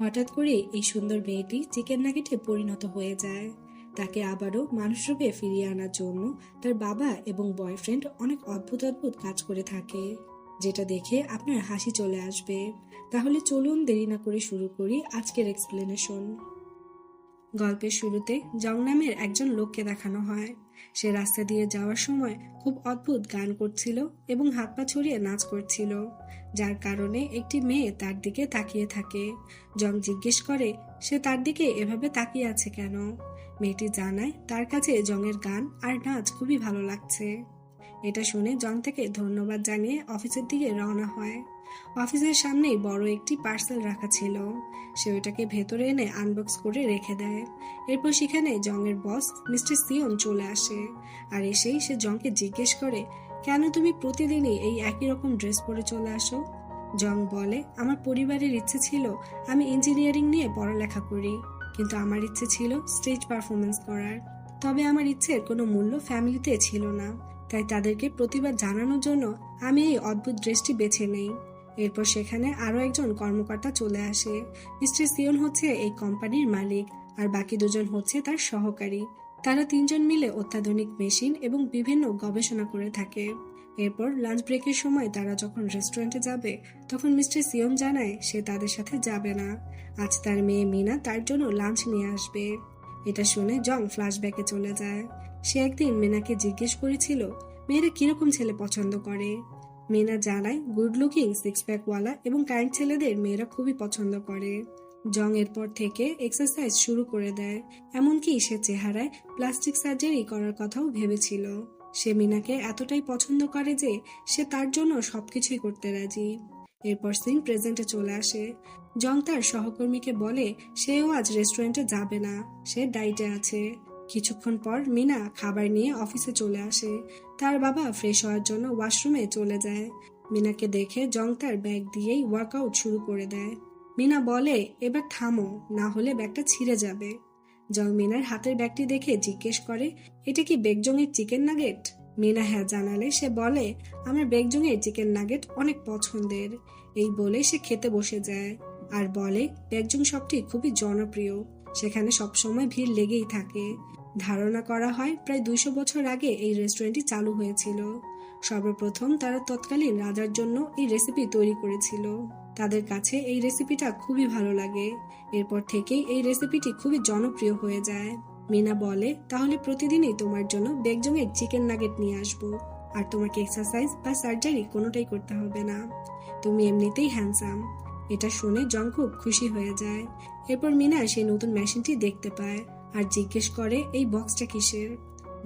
হঠাৎ করে এই সুন্দর মেয়েটি চিকেন নাগেটে পরিণত হয়ে যায়। তাকে আবারও মানুষ রূপে ফিরিয়ে আনার জন্য তার বাবা এবং বয়ফ্রেন্ড অনেক অদ্ভুত অদ্ভুত কাজ করে থাকে, যেটা দেখে আপনার হাসি চলে আসবে। তাহলে চলুন দেরি না করে শুরু করি আজকের এক্সপ্লেনেশন গল্পের শুরুতে জং নামের একজন লোককে দেখানো হয়। সে রাস্তা দিয়ে যাওয়ার সময় খুব অদ্ভুত গান করছিল এবং হাত পা ছড়িয়ে নাচ করছিল। যার কারণে একটি মেয়ে তার দিকে তাকিয়ে থাকে। জং জিজ্ঞেস করে, সে তার দিকে এভাবে তাকিয়ে আছে কেন? মেয়েটি জানায়, তার কাছে জংয়ের গান আর নাচ খুবই ভালো লাগছে। এটা শুনে জং থেকে ধন্যবাদ জানিয়ে অফিসের দিকে রওনা হয়। অফিসের সামনেই বড় একটি পার্সেল রাখা ছিল। সে ওটাকে ভেতরে এনে আনবক্স করে রেখে দেয়। এরপর সেখানে জংয়ের বস মিস্টার সিয়ন চলে আসে। আর এসেই সে জংকে জিজ্ঞেস করে, কেন তুমি প্রতিদিনই এই একই রকম ড্রেস পরে চলে আসো? জং বলে, আমার পরিবারের ইচ্ছে ছিল আমি ইঞ্জিনিয়ারিং নিয়ে পড়ালেখা করি, কিন্তু আমার ইচ্ছে ছিল স্টেজ পারফরমেন্স করার। তবে আমার ইচ্ছের কোনো মূল্য ফ্যামিলিতে ছিল না। তাই তাদেরকে প্রতিবাদ জানানোর জন্য আমি এই অদ্ভুত ড্রেসটি বেছে নেই। এরপর সেখানে আরও একজন কর্মকর্তা চলে আসে। মিস্টার সিয়ন হচ্ছে এই কোম্পানির মালিক, আর বাকি দুজন হচ্ছে তার সহকারী। তারা তিনজন মিলে অত্যাধুনিক মেশিন এবং বিভিন্ন গবেষণা করে থাকে। এরপর লাঞ্চ ব্রেকের সময় তারা যখন রেস্টুরেন্টে যাবে, তখন মিস্টার সিয়ন জানায় সে তাদের সাথে যাবে না। আজ তার মেয়ে মিনা তার জন্য লাঞ্চ নিয়ে আসবে। এটা শুনে জং ফ্ল্যাশব্যাকে চলে যায়। সে একদিন মিনাকে জিজ্ঞেস করেছিল, মেয়েরা কীরকম ছেলে পছন্দ করে? মিনা জানায় গুড লুকিং সিক্স প্যাকওয়ালা এবং কাইন্ড ছেলেদের মেয়েরা খুবই পছন্দ করে। জং এরপর থেকে এক্সারসাইজ শুরু করে দেয়। এমনকি সে চেহারায় প্লাস্টিক সার্জারি করার কথাও ভেবেছিল। সে মিনাকে এতটাই পছন্দ করে যে সে তার জন্য সবকিছুই করতে রাজি। এরপর সিং প্রেজেন্টে চলে আসে। জং তার সহকর্মীকে বলে সেও আজ রেস্টুরেন্টে যাবে না। সে ডাইটে আছে। কিছুক্ষণ পর মিনা খাবার নিয়ে অফিসে চলে আসে। তার বাবা ফ্রেশ হওয়ার জন্য ওয়াশরুমে চলে যায়। মিনাকে দেখে জং তার ব্যাগ দিয়েই ওয়ার্কআউট শুরু করে দেয়। মিনা বলে, এবার থামো, না হলে ব্যাগটা ছিঁড়ে যাবে। জং মিনার হাতের ব্যাগটি দেখে জিজ্ঞেস করে, এটা কি বেগজংয়ের চিকেন নাগেট মিনা হ্যাঁ জানালে, সে বলে, আমার বেগজংয়ের চিকেন নাগেট অনেক পছন্দের। এই বলে সে খেতে বসে যায় আর বলে বেগজং শপটি খুবই জনপ্রিয়। সেখানে সবসময় ভিড় লেগেই থাকে। ধারণা করা হয় প্রায় দুইশো বছর আগে এই রেস্টুরেন্টটি চালু হয়েছিল। সর্বপ্রথম তারা তৎকালীন রাজার জন্য এই রেসিপি তৈরি করেছিল। তাদের কাছে এই রেসিপিটা খুবই ভালো লাগে। এরপর থেকেই এই রেসিপিটি খুবই জনপ্রিয় হয়ে যায়। মিনা বলে, তাহলে প্রতিদিনই তোমার জন্য বেগজংয়ের চিকেন নাগেট নিয়ে আসব। আর তোমাকে এক্সারসাইজ বা সার্জারি কোনোটাই করতে হবে না। তুমি এমনিতেই হ্যান্ডসাম এটা শুনে জং খুব খুশি হয়ে যায়। এরপর মিনা সেই নতুন মেশিনটি দেখতে পায়। আর জিজ্ঞেস করে, এই বক্সটা কিসের?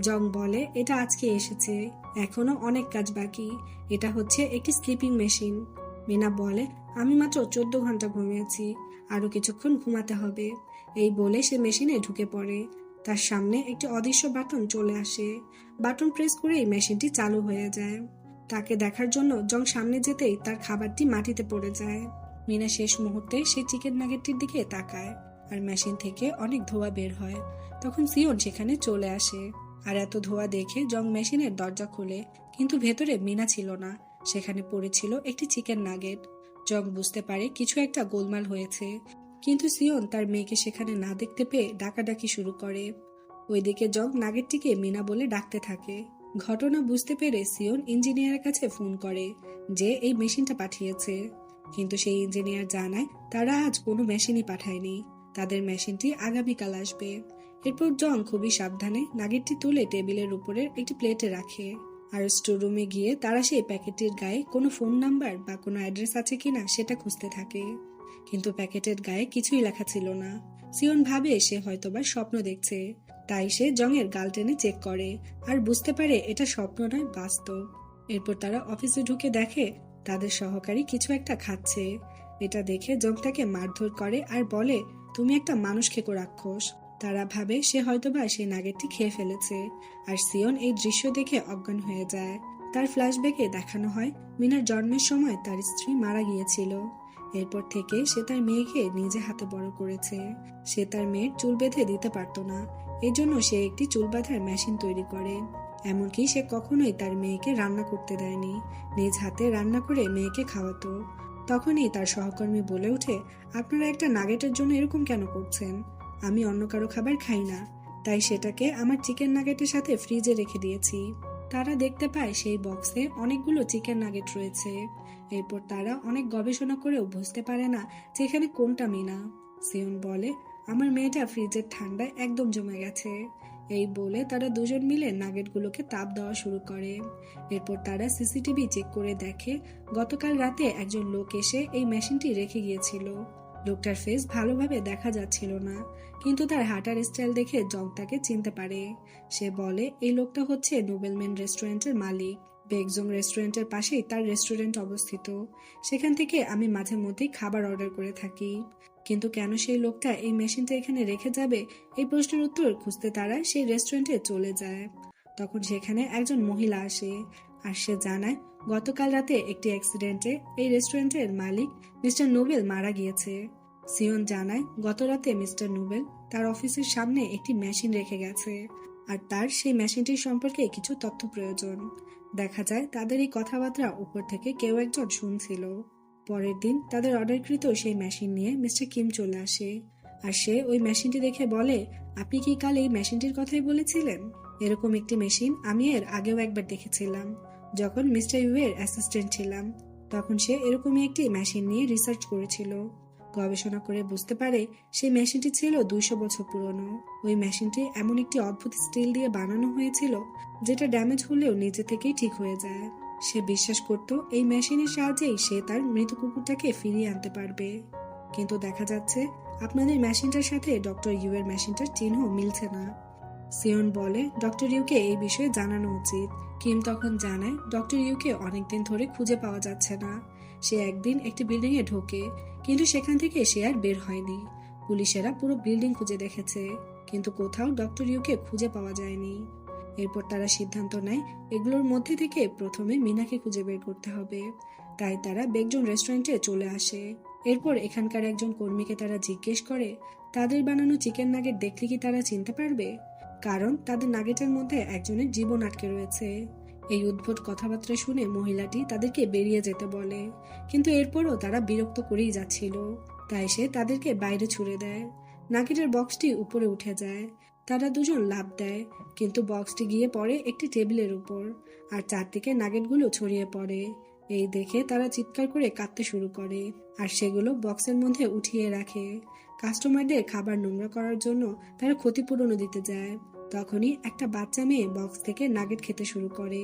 জং বলে, এটা আজকে এসেছে। এখনও অনেক কাজ বাকি। এটা হচ্ছে একটি স্লিপিং মেশিন। মিনা বলে, আমি মাত্র চোদ্দ ঘণ্টা ঘুমিয়েছি। আরও কিছুক্ষণ ঘুমাতে হবে। এই বলে সে মেশিনে ঢুকে পড়ে। তার সামনে একটি অদৃশ্য বাটন চলে আসে। বাটন প্রেস করেই মেশিনটি চালু হয়ে যায়। তাকে দেখার জন্য জং সামনে যেতেই তার খাবারটি মাটিতে পড়ে যায়। মিনা শেষ মুহূর্তে সেই চিকেন নাগেটটির দিকে তাকায়। আর মেশিন থেকে অনেক ধোয়া বের হয়। তখন সিওন সেখানে চলে আসে। আর এত ধোয়া দেখে জং মেশিনের দরজা খুলে, কিন্তু ভেতরে মিনা ছিল না। সেখানে পড়েছিল একটি চিকেন নাগেট। জং বুঝতে পারে কিছু একটা গোলমাল হয়েছে। কিন্তু সিওন তার মেয়েকে সেখানে না দেখতে পেয়ে ডাকাডাকি শুরু করে। ওইদিকে জং নাগেটটিকে মিনা বলে ডাকতে থাকে। ঘটনা বুঝতে পেরে সিওন ইঞ্জিনিয়ারের কাছে ফোন করে যে এই মেশিনটা পাঠিয়েছে। কিন্তু সেই ইঞ্জিনিয়ার জানায় তারা আজ কোনো মেশিনই পাঠায়নি। তাদের মেশিনটি আগামীকাল আসবে। এরপর জং খুবই সাবধানে নাগেটটি তুলে টেবিলের উপরের একটি প্লেটে রাখে। আর স্টোররুমে গিয়ে তারা সেই প্যাকেটের গায়ে কোনো ফোন নাম্বার বা কোনো অ্যাড্রেস আছে কিনা সেটা খুঁজতে থাকে। কিন্তু প্যাকেটের গায়ে কিছুই লেখা ছিল না। সিয়ন ভাবে সে হয়তোবা স্বপ্ন দেখছে। তাই সে জংয়ের গাল টেনে চেক করে আর বুঝতে পারে এটা স্বপ্ন নয়, বাস্তব। এরপর তারা অফিসে ঢুকে দেখে তাদের সহকারী কিছু একটা খাচ্ছে। এটা দেখে জং তাকে মারধর করে আর বলে তুমি একটা মানুষ খেকো রাক্ষস। তারা ভাবে সে হয়তোবা সেই নাগেরটি খেয়ে ফেলেছে। আর সিয়ন এই দৃশ্য দেখে অজ্ঞান হয়ে যায়। তার ফ্ল্যাশব্যাকে দেখানো হয়, মিনার জন্মের সময় তার স্ত্রী মারা গিয়েছিল। এরপর থেকে সে তার মেয়েকে নিজে হাতে বড় করেছে। সে তার মেয়ের চুল বেঁধে দিতে পারত না। এই জন্য সে একটি চুল বাঁধার মেশিন তৈরি করে। এমনকি সে কখনোই তার মেয়েকে রান্না করতে দেয়নি। নিজ হাতে রান্না করে মেয়েকে খাওয়াতো। তখনই তার সহকর্মী বলে ওঠে, আপনারা একটা নাগেটের জন্য এরকম কেন করছেন? আমি অন্য কারও খাবার খাই না। তাই সেটাকে আমার চিকেন নাগেটের সাথে ফ্রিজে রেখে দিয়েছি। তারা দেখতে পায় সেই বক্সে অনেকগুলো চিকেন নাগেট রয়েছে। এরপর তারা অনেক গবেষণা করেও বুঝতে পারে না যে এখানে কোনটা মিনা। সিয়ন বলে, আমার মেয়েটা ফ্রিজের ঠান্ডায় একদম জমে গেছে। এই বলে তারা দুজন মিলে নাগেটগুলোকে তাপ দেওয়া শুরু করে। এরপর তারা সিসিটিভি চেক করে দেখে, গতকাল রাতে একজন লোক এসে এই মেশিনটি রেখে গিয়েছিল। লোকটার ফেস ভালোভাবে দেখা যাচ্ছিল না, কিন্তু তার হাঁটার স্টাইল দেখে জং তাকে চিনতে পারে। সে বলে, এই লোকটা হচ্ছে নোবেলম্যান রেস্টুরেন্টের মালিক। বেগজং রেস্টুরেন্টের পাশেই তার রেস্টুরেন্ট অবস্থিত। সেখান থেকে আমি মাঝে মধ্যেই খাবার অর্ডার করে থাকি। কিন্তু কেন সেই লোকটা এই মেশিনটা এখানে রেখে যাবে? এই প্রশ্নের উত্তর খুঁজতে তারা সেই রেস্টুরেন্টে চলে যায়। তখন সেখানে একজন মহিলা আসে আর সে জানায়, গতকাল রাতে একটি অ্যাক্সিডেন্টে এই রেস্টুরেন্টের মালিক মিস্টার নোবেল মারা গিয়েছে। সিয়ন জানায়, গত রাতে মিস্টার নোবেল তার অফিসের সামনে একটি মেশিন রেখে গেছে আর তার সেই মেশিনটির সম্পর্কে কিছু তথ্য প্রয়োজন। দেখা যায় তাদের এই কথাবার্তা উপর থেকে কেউ একজন শুনছিল। পরের দিন তাদের অর্ডারকৃত সেই মেশিন নিয়ে মিস্টার কিম চলে আসে। আর সে ওই মেশিনটি দেখে বলে, আপনি কি কাল এই মেশিনটির কথাই বলেছিলেন? এরকম একটি মেশিন আমি এর আগেও একবার দেখেছিলাম। যখন মিস্টার ইউ এর অ্যাসিস্ট্যান্ট ছিলাম, তখন সে এরকমই একটি মেশিন নিয়ে রিসার্চ করেছিল। গবেষণা করে বুঝতে পারে সেই মেশিনটি ছিল দুইশো বছর পুরনো। ওই মেশিনটি এমন একটি অদ্ভুত স্টিল দিয়ে বানানো হয়েছিল, যেটা ড্যামেজ হলেও নিজে থেকেই ঠিক হয়ে যায়। সে বিশ্বাস করত এই মেশিনের সাহায্যেই সে তার মৃত কুকুরটাকে ফিরিয়ে আনতে পারবে। কিন্তু দেখা যাচ্ছে আপনাদের মেশিনটার সাথে ডক্টর ইউ এর মেশিনটার চিহ্ন মিলছে না। সিয়ন বলে, ডক্টর ইউকে এই বিষয়ে জানানো উচিত। কিম তখন জানায়, ডক্টর ইউকে অনেকদিন ধরে খুঁজে পাওয়া যাচ্ছে না। সে একদিন একটি বিল্ডিং এ ঢোকে, কিন্তু সেখান থেকে সে আর বের হয়নি। পুলিশেরা পুরো বিল্ডিং খুঁজে দেখেছে, কিন্তু কোথাও ডক্টর ইউকে খুঁজে পাওয়া যায়নি। এরপর তারা সিদ্ধান্ত নেয়, এগুলোর মধ্যে থেকে প্রথমে মিনাকে খুঁজে বের করতে হবে। তাই তারা বেগজন রেস্টুরেন্টে চলে আসে। এরপর এখানকার একজন কর্মীকে তারা জিজ্ঞেস করে, তাদের বানানো চিকেন নাগেট দেখলে কি তারা চিনতে পারবে? কারণ তাদের নাগেটের মধ্যে একজনের জীবন আটকে রয়েছে। এই উদ্ভট কথাবার্তা শুনে মহিলাটি তাদেরকে বেরিয়ে যেতে বলে। কিন্তু এরপরও তারা বিরক্ত করেই যাচ্ছিল। তাই সে তাদেরকে বাইরে ছুড়ে দেয়। নাগেটের বক্সটি উপরে উঠে যায়। তারা দুজন লাভ দেয়, কিন্তু বক্সটি গিয়ে পড়ে একটি টেবিলের উপর, আর চারদিকে নাগেটগুলো ছড়িয়ে পড়ে। এই দেখে তারা চিৎকার করে কাঁদতে শুরু করে, আর সেগুলো বক্সের মধ্যে উঠিয়ে রাখে। কাস্টমারদের খাবার নোংরা করার জন্য তারা ক্ষতিপূরণও দিতে যায়। তখনই একটা বাচ্চা মেয়ে বক্স থেকে নাগেট খেতে শুরু করে।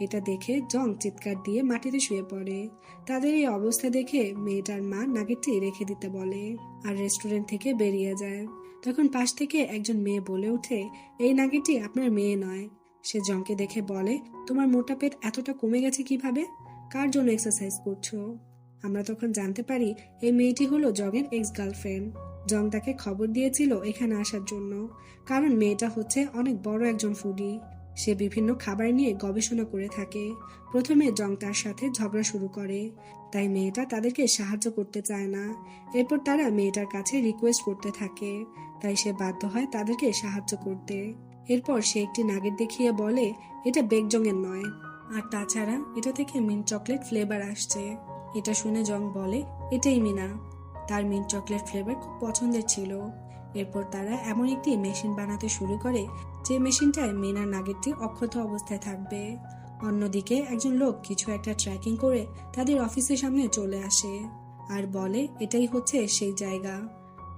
এটা দেখে জং চিৎকার দিয়ে মাটিতে শুয়ে পড়ে। তাদের এই অবস্থা দেখে মেয়েটার মা নাগেটটি রেখে দিতে বলে, আর রেস্টুরেন্ট থেকে বেরিয়ে যায়। তখন পাশ থেকে একজন মেয়ে বলে ওঠে, এই নাগেটটি আপনার মেয়ে নয়। সে জংকে দেখে বলে, তোমার মোটা পেট এতটা কমে গেছে কীভাবে? কার জন্য এক্সারসাইজ করছ? আমরা তখন জানতে পারি, এই মেয়েটি হলো জগের এক্স গার্লফ্রেন্ড জং তাকে খবর দিয়েছিল এখানে আসার জন্য, কারণ মেয়েটা হচ্ছে অনেক বড় একজন ফুডি সে বিভিন্ন খাবার নিয়ে গবেষণা করে থাকে। প্রথমে জং তার সাথে ঝগড়া শুরু করে। তাই মেয়েটা তাদেরকে সাহায্য করতে চায় না। এরপর তারা মেয়েটার কাছে রিকোয়েস্ট করতে থাকে। তাই সে বাধ্য হয় তাদেরকে সাহায্য করতে। এরপর সে একটি নাগেট দেখিয়ে বলে, এটা বেগজংয়ের নয়। আর তাছাড়া এটা থেকে মিন্ট চকলেট ফ্লেভার আসছে। এটা শুনে জং বলে, এটাই মিনা। তার মিন্ট চকলেট ফ্লেভার খুব পছন্দের ছিল। এরপর তারা এমন একটি মেশিন বানাতে শুরু করে, যে মেশিনটায় মিনার নাগেটটি অক্ষত অবস্থায় থাকবে। অন্যদিকে একজন লোক কিছু একটা ট্র্যাকিং করে তাদের অফিসের সামনে চলে আসে আর বলে, এটাই হচ্ছে সেই জায়গা।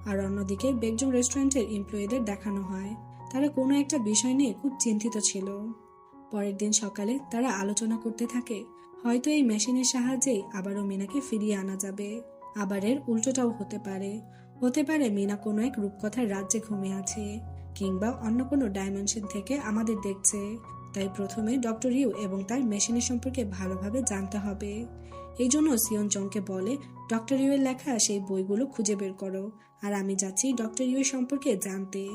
আর অন্যদিকে বেগজং রেস্টুরেন্টের এমপ্লয়ীদের দেখানো হয়। তারা কোনো একটা বিষয় নিয়ে খুব চিন্তিত ছিল। পরের দিন সকালে তারা আলোচনা করতে থাকে, হয়তো এই মেশিনের সাহায্যেই আবারও মিনাকে ফিরিয়ে আনা যাবে। আবার এর উল্টোটাও হতে পারে। হতে পারে মিনা কোনো এক রূপকথার রাজ্যে ঘুমিয়ে আছে, কিংবা অন্য কোনো ডাইমেনশন থেকে আমাদের দেখছে। তাই প্রথমে ডক্টর ইউ এবং তার মেশিনের সম্পর্কে ভালোভাবে জানতে হবে। এই জন্য সিয়ন চংকে বলে, ডক্টর ইউ এর লেখা সেই বইগুলো খুঁজে বের করো, আর আমি যাচ্ছি ডক্টর ইউ এর সম্পর্কে জানতে।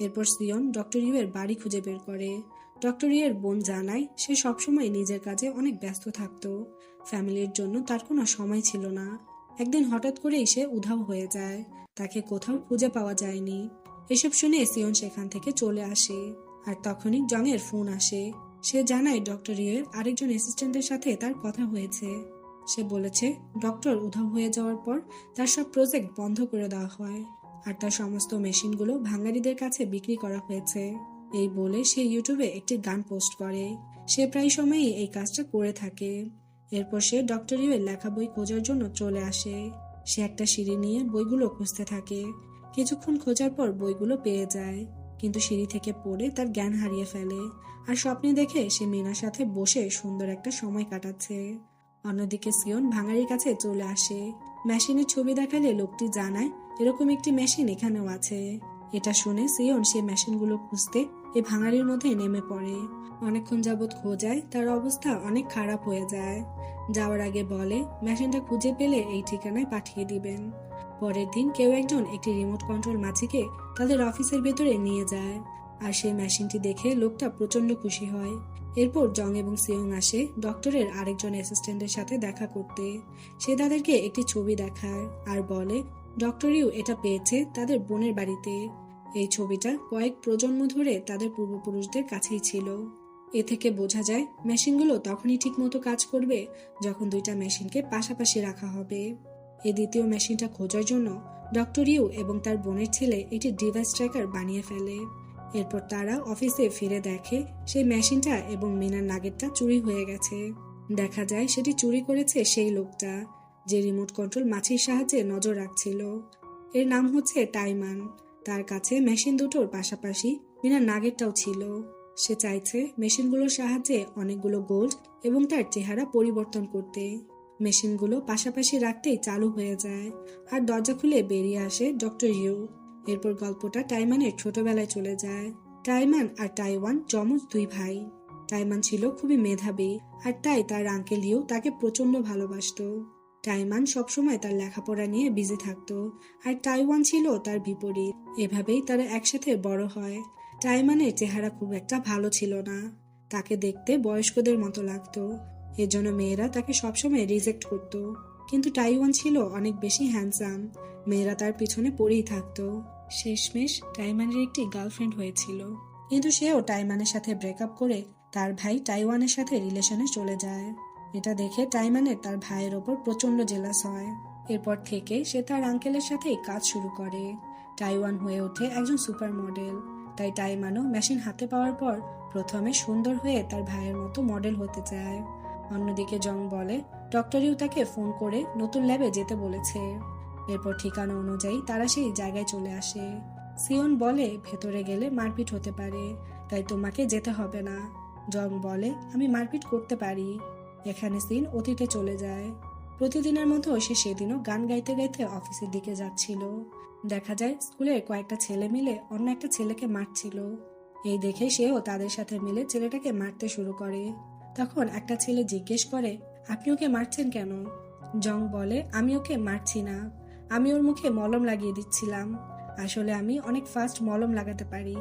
এরপর সিয়ন ডক্টর ইউ এর বাড়ি খুঁজে বের করে। ডক্টর ইউ এর বোন জানায়, সে সবসময় নিজের কাজে অনেক ব্যস্ত থাকতো। ফ্যামিলির জন্য তার কোনো সময় ছিল না। একদিন হঠাৎ করেই সে উধাও হয়ে যায়। তাকে কোথাও খুঁজে পাওয়া যায়নি। এসব শুনে সিয়ন সেখান থেকে চলে আসে। আর তখনই জংয়ের ফোন আসে। সে জানায় ডক্টর ইয়ের আরেকজন অ্যাসিস্ট্যান্টের সাথে তার কথা হয়েছে। সে বলেছে, ডক্টর উধাও হয়ে যাওয়ার পর তার সব প্রজেক্ট বন্ধ করে দেওয়া হয় আর তার সমস্ত মেশিনগুলো ভাঙারিদের কাছে বিক্রি করা হয়েছে। এই বলে সে ইউটিউবে একটি গান পোস্ট করে। সে প্রায় সময়ই এই কাজটা করে থাকে। এরপর সে ডক্টর ইউ এর লেখা বই খোঁজার জন্য চলে আসে। সে একটা সিঁড়ি নিয়ে বইগুলো খুঁজতে থাকে। কিছুক্ষণ খোঁজার পর বইগুলো পেয়ে যায়। কিন্তু সিঁড়ি থেকে পড়ে তার জ্ঞান হারিয়ে ফেলে। আর স্বপ্নে দেখে সে মিনার সাথে বসে সুন্দর একটা সময় কাটাচ্ছে। অন্যদিকে সিয়ন ভাঙারির কাছে চলে আসে। মেশিনের ছবি দেখালে লোকটি জানায়, এরকম একটি মেশিন এখানেও আছে। এটা শুনে সিয়ন সে মেশিনগুলো খুঁজতে এই ভাঙারির মধ্যে নেমে পড়ে। অনেকক্ষণ যাবৎ খোঁজায় তার অবস্থা অনেক খারাপ হয়ে যায়। যাওয়ার আগে বলে, মেশিনটা খুঁজে পেলে এই ঠিকানায় পাঠিয়ে দিবেন। পরের দিন কেউ একজন একটি রিমোট কন্ট্রোল মাছিকে তাদের অফিসের ভেতরে নিয়ে যায়। আর সেই মেশিনটি দেখে লোকটা প্রচণ্ড খুশি হয়। এরপর জং এবং সিয়ং আসে ডক্টরের আরেকজন অ্যাসিস্ট্যান্টের সাথে দেখা করতে। সে তাদেরকে একটি ছবি দেখায় আর বলে, ডক্টর ইউ, এটা পেয়েছে তাদের বোনের বাড়িতে। এই ছবিটা কয়েক প্রজন্ম ধরে তাদের পূর্বপুরুষদের কাছেই ছিল। এ থেকে বোঝা যায়, মেশিনগুলো তখনই ঠিকমতো কাজ করবে যখন দুইটা মেশিনকে পাশাপাশি রাখা হবে। এই দ্বিতীয় মেশিনটা খোঁজার জন্য ডক্টর ইউ এবং তার বোনের ছেলে একটি ডিভাইস ট্র্যাকার বানিয়ে ফেলে। এরপর তারা অফিসে ফিরে দেখে সেই মেশিনটা এবং মিনার নাগেটটা চুরি হয়ে গেছে। দেখা যায় সেটি চুরি করেছে সেই লোকটা, যে রিমোট কন্ট্রোল মাছির সাহায্যে নজর রাখছিল। এর নাম হচ্ছে টাইমান। তার কাছে মেশিন দুটোর পাশাপাশি মিনার নাগেটটাও ছিল। সে চাইছে মেশিনগুলোর সাহায্যে অনেকগুলো গোল্ড এবং তার চেহারা পরিবর্তন করতে। মেশিনগুলো পাশাপাশি রাখতেই চালু হয়ে যায়। আর দরজা খুলে বেরিয়ে আসে ডক্টর ইউ এরপর গল্পটা টাইমানের ছোটবেলায় চলে যায়। টাইমান আর টাইওয়ান যমজ দুই ভাই। টাইমান ছিল খুবই মেধাবী, আর তাই তার আঙ্কেল ইউ তাকে প্রচণ্ড ভালোবাসতো। টাইমান সবসময় তার লেখাপড়া নিয়ে বিজি থাকতো, আর টাইওয়ান ছিল তার বিপরীত। এভাবেই তারা একসাথে বড় হয়। টাইমানের চেহারা খুব একটা ভালো ছিল না। তাকে দেখতে বয়স্কদের মতো লাগতো। এজন্য মেয়েরা তাকে সবসময় রিজেক্ট করত। কিন্তু টাইওয়ান ছিল অনেক বেশি হ্যান্ডসাম মেয়েরা তার পিছনে পড়েই থাকতো। শেষমেশ টাইমানের একটি গার্লফ্রেন্ড হয়েছিল। কিন্তু সেও টাইমানের সাথে ব্রেকআপ করে তার ভাই টাইওয়ানের সাথে রিলেশনে চলে যায়। এটা দেখে টাইমানের তার ভাইয়ের ওপর প্রচণ্ড জেলাস হয়। এরপর থেকে সে তার আঙ্কেলের সাথেই কাজ শুরু করে। টাইওয়ান হয়ে ওঠে একজন সুপার মডেল তাই টাইমানও মেশিন হাতে পাওয়ার পর প্রথমে সুন্দর হয়ে তার ভাইয়ের মতো মডেল হতে চায়। অন্যদিকে জং বলে ডক্টর ইউ তাকে ফোন করে নতুন ল্যাবে যেতে বলেছে। এরপর ঠিকানা অনুযায়ী তারা সেই জায়গায় চলে আসে। সিয়ন বলে, ভেতরে গেলে মারপিট হতে পারে, তাই তোমাকে যেতে হবে না। জং বলে, আমি মারপিট করতে পারি। এখানে সিন অতীতে চলে যায়। প্রতিদিনের মতো সে সেদিনও গান গাইতে গাইতে অফিসের দিকে যাচ্ছিল। দেখা যায় স্কুলের কয়েকটা ছেলে মিলে অন্য একটা ছেলেকে মারছিল। এই দেখে সেও তাদের সাথে মিলে ছেলেটাকে মারতে শুরু করে। তখন একটা ছেলে জিজ্ঞেস করে, আপনি ওকে মারছেন কেন? জং বলে, আমি ওকে মারছি না। আমি ওর মুখে মলম লাগিয়ে দিচ্ছিলাম। আসলে আমি অনেক ফাস্ট মলম লাগাতে পারি।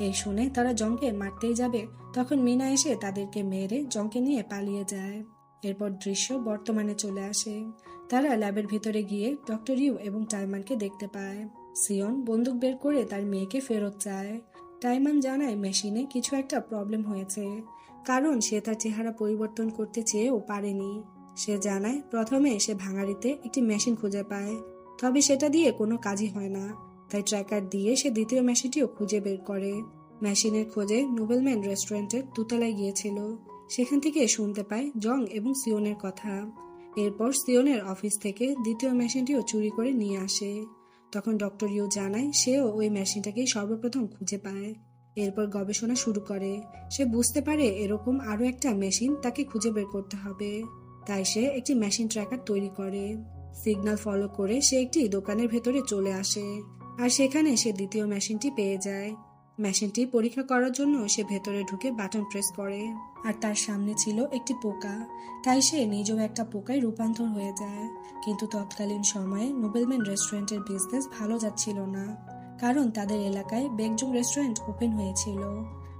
এই শুনে তারা জংকে মারতেই যাবে। তখন মিনা এসে তাদেরকে মেরে জংকে নিয়ে পালিয়ে যায়। এরপর দৃশ্য বর্তমানে চলে আসে। তারা ল্যাবের ভিতরে গিয়ে ডক্টর ইউ এবং টাইমানকে দেখতে পায়। সিয়ন বন্দুক বের করে তার মেয়েকে ফেরত চায়। টাইমান জানায় মেশিনে কিছু একটা প্রবলেম হয়েছে। কারণ সে তার চেহারা পরিবর্তন করতে চেয়েও পারেনি। সে জানায়, প্রথমে সে ভাঙাড়িতে একটি মেশিন খুঁজে পায়, তবে সেটা দিয়ে কোনো কাজই হয় না। তাই ট্র্যাকার দিয়ে সে দ্বিতীয় মেশিনটিও খুঁজে বের করে। মেশিনের খোঁজে নোবেলম্যান রেস্টুরেন্টের দুতলায় গিয়েছিল। সেখান থেকে শুনতে পায় জং এবং সিওনের কথা। এরপর সিওনের অফিস থেকে দ্বিতীয় মেশিনটিও চুরি করে নিয়ে আসে। তখন ডক্টর ইউ জানায়, সেও ওই মেশিনটাকেই সর্বপ্রথম খুঁজে পায়। এরপর গবেষণা শুরু করে। সে বুঝতে পারে এরকম আরও একটা মেশিন তাকে খুঁজে বের করতে হবে। তাই সে একটি মেশিন ট্র্যাকার তৈরি করে। সিগন্যাল ফলো করে সে একটি দোকানের ভেতরে চলে আসে আর সেখানে সে দ্বিতীয় মেশিনটি পেয়ে যায়। মেশিনটি পরীক্ষা করার জন্য সে ভেতরে ঢুকে বাটন প্রেস করে আর তার সামনে ছিল একটি পোকা। তাই সে নিজেও একটা পোকায় রূপান্তর হয়ে যায়। কিন্তু তৎকালীন সময়ে নোবেলম্যান রেস্টুরেন্টের বিজনেস ভালো যাচ্ছিল না। কারণ তাদের এলাকায় বেগজুং রেস্টুরেন্ট ওপেন হয়েছিল।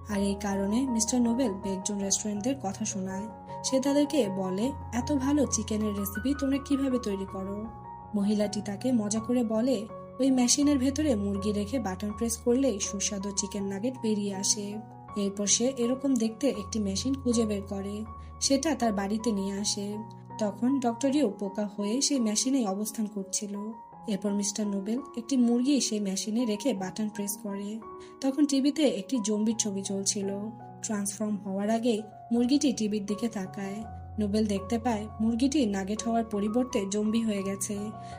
আর এই কারণে মিস্টার নোবেল বেগজুং রেস্টুরেন্টদের কথা শোনায়। সে তাদেরকে বলে, এত ভালো চিকেনের রেসিপি, তোমরা কীভাবে তৈরি করো? মহিলাটি তাকে মজা করে বলে, ওই মেশিনের ভেতরে মুরগি রেখে বাটন প্রেস করলেই সুস্বাদু চিকেন নাগেট বেরিয়ে আসে। এরপর সে এরকম দেখতে একটি মেশিন খুঁজে বের করে। সেটা তার বাড়িতে নিয়ে আসে। তখন ডক্টরিও পোকা হয়ে সেই মেশিনে অবস্থান করছিল। এরপর মিস্টার নোবেল একটি মুরগি সেই মেশিনে রেখে বাটন প্রেস করে। তখন টিভিতে একটি জম্বির ছবি চলছিল। ট্রান্সফর্ম হওয়ার আগে মুরগিটি টিভির দিকে তাকায়। নোবেল দেখতে পায় মুরগিটি নাগেট হওয়ার পরিবর্তে জম্বি হয়ে গেছে।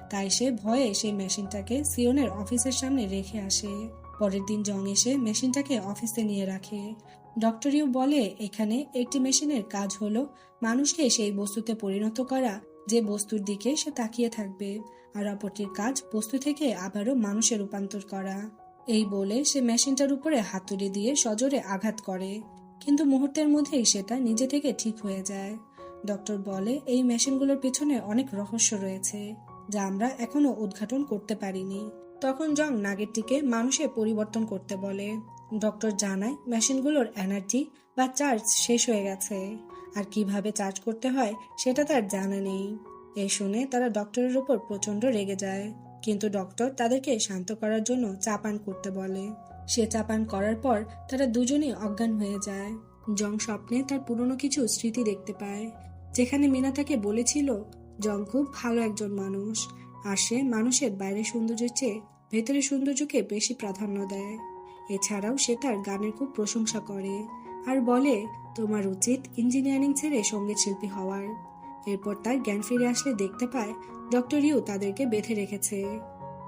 তাই সে ভয়ে সেই মেশিনটাকে সিওনের অফিসের সামনে রেখে আসে। পরের দিন জং এসে মেশিনটাকে অফিসে নিয়ে রাখে। ডক্টরিও বলে, এখানে একটি মেশিনের কাজ হলো মানুষকে সেই বস্তুতে পরিণত করা। যে বস্তুর দিকে সে তাকিয়ে থাকবে। আর অপরটির কাজ বস্তু থেকে আবারও মানুষে রূপান্তর করা। এই বলে সে মেশিনটার উপরে হাতুড়ি দিয়ে সজোরে আঘাত করে। কিন্তু মুহূর্তের মধ্যেই সেটা নিজে থেকে ঠিক হয়ে যায়। ডক্টর বলে, এই মেশিনগুলোর পেছনে অনেক রহস্য রয়েছে, যা আমরা এখনও উদ্ঘাটন করতে পারিনি। তখন জং নাগেরটিকে মানুষে পরিবর্তন করতে বলে। ডক্টর জানায়, মেশিনগুলোর এনার্জি বা চার্জ শেষ হয়ে গেছে। আর কীভাবে চার্জ করতে হয় সেটা তার জানা নেই। এই শুনে তারা ডক্টরের উপর প্রচণ্ড রেগে যায়। কিন্তু ডক্টর তাদেরকে শান্ত করার জন্য চা পান করতে বলে। সে চা পান করার পর তারা দুজনেই অজ্ঞান হয়ে যায়। জং স্বপ্নে তার পুরনো কিছু স্মৃতি দেখতে পায়। যেখানে মিনা তাকে বলেছিল, জং খুব ভালো একজন মানুষ। আর সে মানুষের বাইরের সৌন্দর্যের চেয়ে ভেতরের সৌন্দর্যকে বেশি প্রাধান্য দেয়। এছাড়াও সে তার গানের খুব প্রশংসা করে। আর বলে, তোমার উচিত ইঞ্জিনিয়ারিং ছেড়ে সংগীত শিল্পী হওয়ার। এরপর তার জ্ঞান ফিরে আসলে দেখতে পায় ডক্টর ইউ তাদেরকে বেঁধে রেখেছে।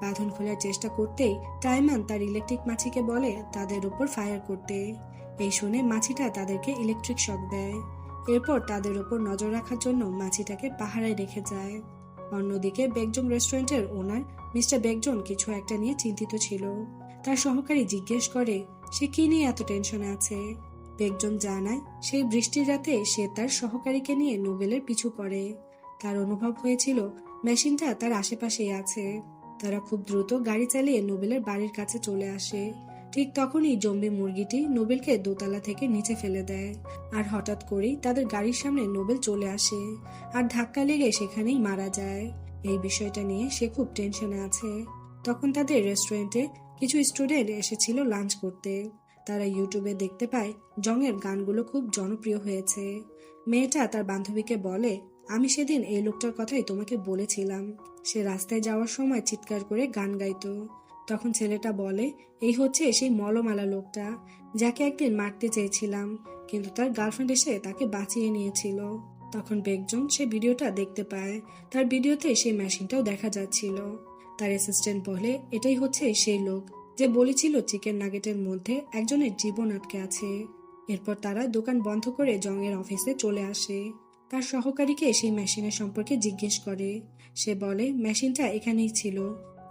বাঁধন খোলার চেষ্টা করতেই টাইমান তার ইলেকট্রিক মাছিকে বলে তাদের উপর ফায়ার করতে। এই শুনে মাছিটা তাদেরকে ইলেকট্রিক শক দেয়। এরপর তাদের উপর নজর রাখার জন্য মাছিটাকে পাহারায় রেখে যায়। অন্যদিকে বেগজন রেস্টুরেন্টের ওনার মিস্টার বেগজন কিছু একটা নিয়ে চিন্তিত ছিল। তার সহকারী জিজ্ঞেস করে, সে কি নিয়ে এত টেনশনে আছে? বেগজন জানায়, সেই বৃষ্টির রাতে সে তার সহকারীকে নিয়ে নোবেলের পিছু পড়ে। তার অনুভব হয়েছিল, মেশিনটা তার আশেপাশেই আছে। তারা খুব দ্রুত গাড়ি চালিয়ে নোবেলের বাড়ির কাছে চলে আসে। ঠিক তখনই জম্বি মুরগিটি নোবেলকে দোতলা থেকে নিচে ফেলে দেয়। আর হঠাৎ করেই তাদের গাড়ির সামনে নোবেল চলে আসে। আর ধাক্কা লেগে সেখানেই মারা যায়। এই বিষয়টা নিয়ে সে খুব টেনশনে আছে। তখন তাদের রেস্টুরেন্টে কিছু স্টুডেন্ট এসেছিল লাঞ্চ করতে। তারা ইউটিউবে দেখতে পায় জংয়ের গানগুলো খুব জনপ্রিয় হয়েছে। মেয়েটা তার বান্ধবীকে বলে, আমি সেদিন এই লোকটার কথাই তোমাকে বলেছিলাম। সে রাস্তায় যাওয়ার সময় চিৎকার করে গান গাইতো। তখন ছেলেটা বলে, এই হচ্ছে সেই মলমালা লোকটা, যাকে একদিন মারতে চেয়েছিলাম, কিন্তু তার গার্লফ্রেন্ড এসে তাকে বাঁচিয়ে নিয়েছিল। তখন বেগজন সে ভিডিওটা দেখতে পায়। তার ভিডিওতে সেই মেশিনটাও দেখা যাচ্ছিল। তার অ্যাসিস্ট্যান্ট বলে, এটাই হচ্ছে সেই লোক যে বলেছিল চিকেন নাগেটের মধ্যে একজনের জীবন আটকে আছে। এরপর তারা দোকান বন্ধ করে জংয়ের অফিসে চলে আসে। তার সহকারীকে সেই মেশিনের সম্পর্কে জিজ্ঞেস করে। সে বলে, মেশিনটা এখানেই ছিল,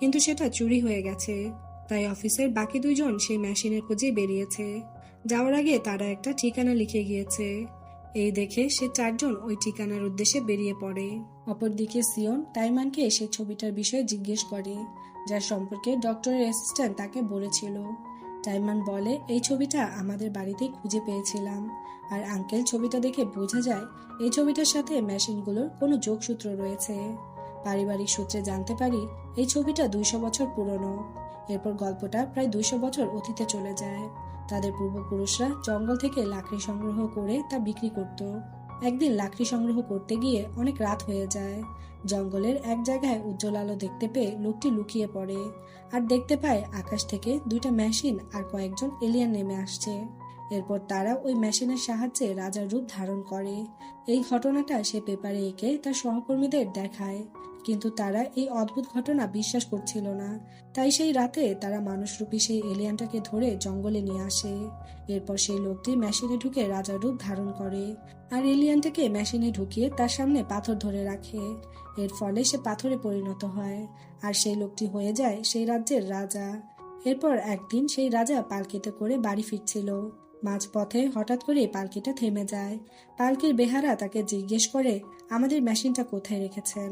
কিন্তু সেটা চুরি হয়ে গেছে। তাই অফিসের বাকি দুইজন সেই মেশিনের খোঁজে বেরিয়েছে। যাওয়ার আগে তারা একটা ঠিকানা লিখে গিয়েছে। এই দেখে সে চারজন ওই ঠিকানার উদ্দেশ্যে বেরিয়ে পড়ে। অপরদিকে সিয়ন টাইমানকে সেই ছবিটার বিষয়ে জিজ্ঞেস করে। যার সম্পর্কে ডক্টরের অ্যাসিস্ট্যান্ট তাকে বলেছিল। টাইমান বলে, এই ছবিটা আমাদের বাড়িতেই খুঁজে পেয়েছিলাম। আর আঙ্কেল ছবিটা দেখে বোঝা যায়, এই ছবিটার সাথে মেশিনগুলোর কোনো যোগসূত্র রয়েছে। পারিবারিক সূত্রে জানতে পারি, এই ছবিটা দুইশো বছর পুরনো। এরপর গল্পটা প্রায় দুইশো বছর অতীতে চলে যায়। তাদের পূর্বপুরুষরা জঙ্গল থেকে লাকড়ি সংগ্রহ করে তা বিক্রি করত। একদিন লাকড়ি সংগ্রহ করতে গিয়ে অনেক রাত হয়ে যায়। জঙ্গলের এক জায়গায় উজ্জ্বল আলো দেখতে পেয়ে লোকটি লুকিয়ে পড়ে। আর দেখতে পায় আকাশ থেকে দুইটা মেশিন আর কয়েকজন এলিয়ান নেমে আসছে। এরপর তারা ওই মেশিনের সাহায্যে রাজার রূপ ধারণ করে। এই ঘটনাটা সে পেপারে এঁকে তার সহকর্মীদের দেখায়। কিন্তু তারা এই অদ্ভুত ঘটনা বিশ্বাস করছিল না। তাই সেই রাতে তারা মানুষরূপী সেই এলিয়ানটাকে ধরে জঙ্গলে নিয়ে আসে। এরপর সেই লোকটি মেশিনে ঢুকে রাজার রূপ ধারণ করে আর এলিয়ানটাকে মেশিনে ঢুকিয়ে তার সামনে পাথর ধরে রাখে। এর ফলে সে পাথরে পরিণত হয় আর সেই লোকটি হয়ে যায় সেই রাজ্যের রাজা। এরপর একদিন সেই রাজা পালকিতে করে বাড়ি ফিরছিল। মাঝপথে হঠাৎ করে পালকিটা থেমে যায়। পালকির বেহারা তাকে জিজ্ঞেস করে, আমাদের মেশিনটা কোথায় রেখেছেন?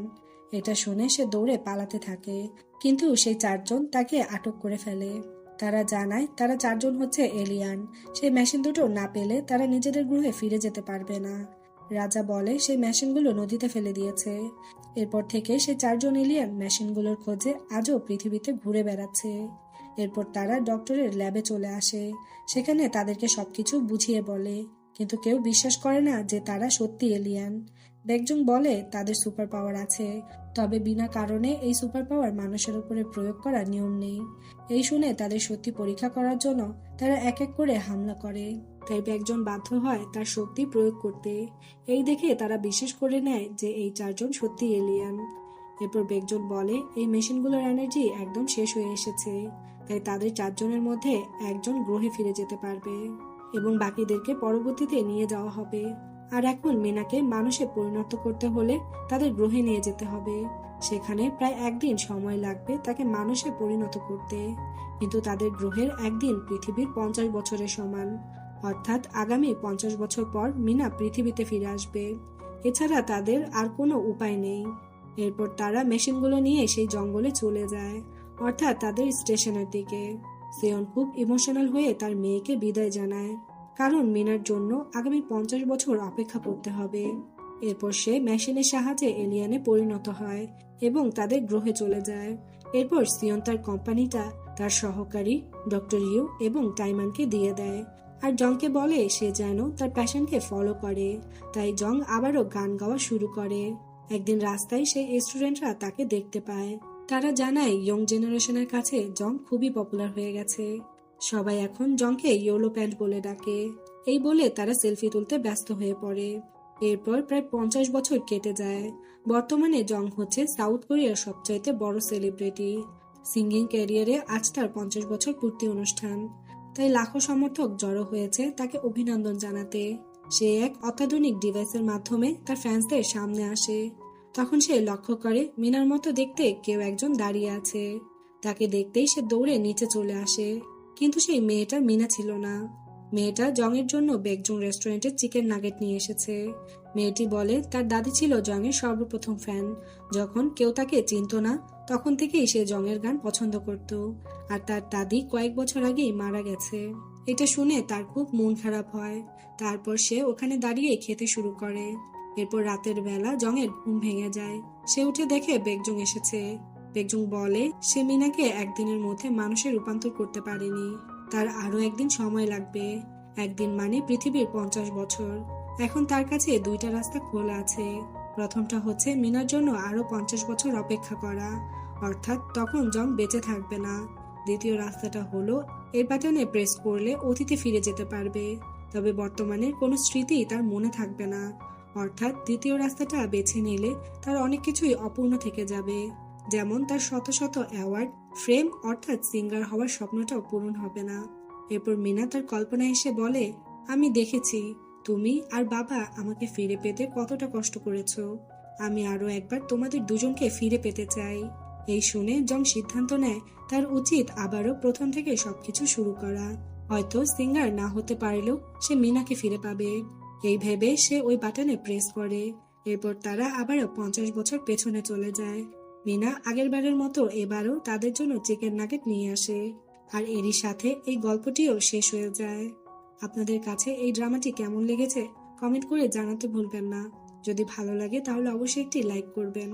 এটা শুনে সে দৌড়ে পালাতে থাকে। কিন্তু সেই চারজন তাকে আটক করে ফেলে। তারা জানায় তারা চারজন হচ্ছে এলিয়ান। সেই মেশিন দুটো না পেলে তারা নিজেদের গ্রহে ফিরে যেতে পারবে না। রাজা বলে সেই মেশিনগুলো নদীতে ফেলে দিয়েছে। এরপর থেকে সে চারজন এলিয়ান মেশিনগুলোর খোঁজে আজও পৃথিবীতে ঘুরে বেড়াচ্ছে। এরপর তারা ডক্টরের ল্যাবে চলে আসে। সেখানে তাদেরকে সবকিছু বুঝিয়ে বলে। কিন্তু কেউ বিশ্বাস করে না যে তারা সত্যি এলিয়ান। বেকজং বলে, তাদের সুপার পাওয়ার আছে। তবে বিনা কারণে এই সুপার পাওয়ার মানুষের উপরে প্রয়োগ করার নিয়ম নেই। এই শুনে তাদের সত্যি পরীক্ষা করার জন্য তারা এক এক করে হামলা করে। তাই একজন বাধ্য হয় তার শক্তি প্রয়োগ করতে। এই দেখে তারা বিশ্বাস করে নেয় যে এই চারজন সত্যি এলিয়ান এরপর বেকজন বলে, এই মেশিনগুলোর এনার্জি একদম শেষ হয়ে এসেছে। তাই তাদের চারজনের মধ্যে একজন গ্রহে ফিরে যেতে পারবে এবং বাকিদেরকে পরবর্তীতে নিয়ে যাওয়া হবে। আর এখন মিনাকে মানুষে পরিণত করতে হলে তাদের গ্রহে নিয়ে যেতে হবে। সেখানে প্রায় একদিন সময় লাগবে তাকে মানুষে পরিণত করতে। কিন্তু তাদের গ্রহের একদিন পৃথিবীর পঞ্চাশ বছরের সমান। অর্থাৎ আগামী পঞ্চাশ বছর পর মিনা পৃথিবীতে ফিরে আসবে। এছাড়া তাদের আর কোনো উপায় নেই। এরপর তারা মেশিনগুলো নিয়ে সেই জঙ্গলে চলে যায়, অর্থাৎ তাদের স্টেশনের দিকে। সিয়ন খুব ইমোশনাল হয়ে তার মেয়েকে বিদায় জানায়। কারণ মিনার জন্য আগামী পঞ্চাশ বছর অপেক্ষা করতে হবে। এরপর সে মেশিনের সাহায্যে এলিয়ানে পরিণত হয় এবং তাদের গ্রহে চলে যায়। এরপর সিয়ন তার কোম্পানিটা, তার সহকারী, ডক্টর ইউ এবং টাইমানকে দিয়ে দেয়। আর জংকে বলে সে যেন তার প্যাশনকে ফলো করে। তাই জং আবারও গান গাওয়া শুরু করে। একদিন রাস্তায় সেই স্টুডেন্টরা তাকে দেখতে পায়। তারা জানায় ইয়ং জেনারেশনের কাছে জং খুবই পপুলার হয়ে গেছে। সবাই এখন জংকে ইয়োলো প্যান্ট বলে ডাকে। এই বলে তারা সেলফি তুলতে ব্যস্ত হয়ে পড়ে। এরপর প্রায় পঞ্চাশ বছর কেটে যায়। বর্তমানে জং হচ্ছে সাউথ কোরিয়ার সবচাইতে বড় সেলিব্রিটি। সিঙ্গিং ক্যারিয়ারে আজ তার পঞ্চাশ বছর পূর্তি অনুষ্ঠান। তাই লাখো সমর্থক জড়ো হয়েছে তাকে অভিনন্দন জানাতে। সে এক অত্যাধুনিক ডিভাইসের মাধ্যমে তার ফ্যান্সদের সামনে আসে। তখন সে লক্ষ্য করে মিনার মতো দেখতে কেউ একজন দাঁড়িয়ে আছে। তাকে দেখতেই সে দৌড়ে নিচে চলে আসে। কিন্তু সেই মেয়েটার মিনা ছিল না। মেয়েটা জংয়ের জন্য বেগজং রেস্টুরেন্টে চিকেন নাগেট নিয়ে এসেছে। মেয়েটি বলে, তার দাদি ছিল জংয়ের সর্বপ্রথম ফ্যান। যখন কেউ তাকে চিনত না, তখন থেকেই সে জংয়ের গান পছন্দ করত। আর তার দাদি কয়েক বছর আগেই মারা গেছে। এটা শুনে তার খুব মন খারাপ হয়। তারপর সে ওখানে দাঁড়িয়ে খেতে শুরু করে। এরপর রাতের বেলা জংয়ের ঘুম ভেঙে যায়। সে উঠে দেখে বেগজং এসেছে। বেগজং বলে, সে মিনাকে একদিনের মধ্যে মানুষে রূপান্তর করতে পারেনি। তার আরও একদিন সময় লাগবে। একদিন মানে পৃথিবীর পঞ্চাশ বছর। এখন তার কাছে দুইটা রাস্তা খোলা আছে। প্রথমটা হচ্ছে মিনার জন্য আরও পঞ্চাশ বছর অপেক্ষা করা। অর্থাৎ তখন জং বেঁচে থাকবে না। দ্বিতীয় রাস্তাটা হলো এই বাটনে প্রেস করলে অতীতে ফিরে যেতে পারবে। তবে বর্তমানে কোনো স্মৃতি তার মনে থাকবে না। অর্থাৎ দ্বিতীয় রাস্তাটা বেছে নিলে তার অনেক কিছুই অপূর্ণ থেকে যাবে। যেমন তার শত শত অ্যাওয়ার্ড, ফ্রেম অর্থাৎ সিঙ্গার হওয়ার স্বপ্নটাও পূরণ হবে না। এরপর মিনা তার কল্পনা এসে বলে, আমি দেখেছি, তুমি আর বাবা আমাকে ফিরে পেতে কতটা কষ্ট করেছ। আমি আরও একবার তোমাদের দুজনকে ফিরে পেতে চাই। এই শুনে জং সিদ্ধান্ত নেয়, তার উচিত আবারও প্রথম থেকে সবকিছু শুরু করা। হয়তো সিঙ্গার না হতে পারলেও সে মিনাকে ফিরে পাবে। এই ভেবে সে ওই বাটনে প্রেস করে। এরপর তারা আবারও পঞ্চাশ বছর পেছনে চলে যায়। মিনা আগের বারের মতো এবারও তাদের জন্য চিকেন নাকেট নিয়ে আসে। আর এরই সাথে এই গল্পটিও শেষ হয়ে যায়। আপনাদের কাছে এই ড্রামাটি কেমন লেগেছে, কমেন্ট করে জানাতে ভুলবেন না। যদি ভালো লাগে তাহলে অবশ্যই একটি লাইক করবেন।